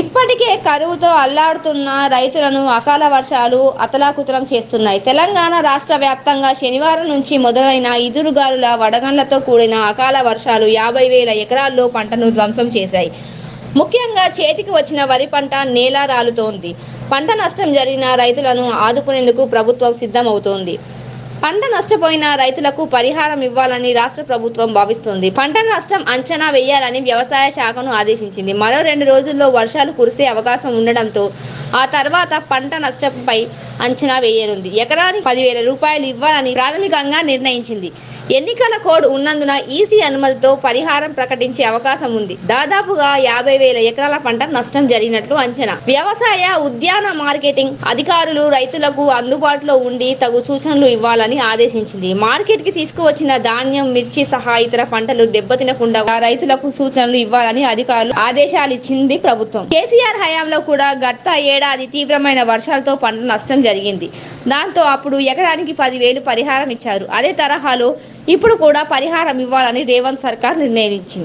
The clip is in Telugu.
ఇప్పటికే కరువుతో అల్లాడుతున్న రైతులను అకాల వర్షాలు అతలాకుతలం చేస్తున్నాయి. తెలంగాణ రాష్ట్ర వ్యాప్తంగా శనివారం నుంచి మొదలైన ఇదురుగాలుల వడగండ్లతో కూడిన అకాల వర్షాలు యాభై వేల ఎకరాల్లో పంటను ధ్వంసం చేశాయి. ముఖ్యంగా చేతికి వచ్చిన వరి పంట నేల రాలుతోంది. పంట నష్టం జరిగిన రైతులను ఆదుకునేందుకు ప్రభుత్వం సిద్ధమవుతోంది. పంట నష్టపోయిన రైతులకు పరిహారం ఇవ్వాలని రాష్ట్ర ప్రభుత్వం భావిస్తోంది. పంట నష్టం అంచనా వేయాలని వ్యవసాయ శాఖను ఆదేశించింది. మరో రెండు రోజుల్లో వర్షాలు కురిసే అవకాశం ఉండడంతో ఆ తర్వాత పంట నష్టంపై అంచనా వేయనుంది. ఎకరానికి పదివేల రూపాయలు ఇవ్వాలని ప్రాథమికంగా నిర్ణయించింది. ఎన్నికల కోడ్ ఉన్నందున ఈసీ అనుమతితో పరిహారం ప్రకటించే అవకాశం ఉంది. దాదాపుగా యాభై వేల ఎకరాల పంట నష్టం జరిగినట్లు అంచనా. వ్యవసాయ ఉద్యాన మార్కెటింగ్ అధికారులు రైతులకు అందుబాటులో ఉండి తగు సూచనలు ఇవ్వాలని ఆదేశించింది. మార్కెట్కి తీసుకువచ్చిన ధాన్యం మిర్చి సహా ఇతర పంటలు దెబ్బతినకుండా రైతులకు సూచనలు ఇవ్వాలని అధికారులు ఆదేశాలు ఇచ్చింది ప్రభుత్వం. కేసీఆర్ హయాంలో కూడా గత ఏడాది తీవ్రమైన వర్షాలతో పంట నష్టం జరిగింది. దాంతో అప్పుడు ఎకరానికి పదివేలు పరిహారం ఇచ్చారు. అదే తరహాలో ఇప్పుడు కూడా పరిహారం ఇవ్వాలని రేవంత్ సర్కార్ నిర్ణయించింది.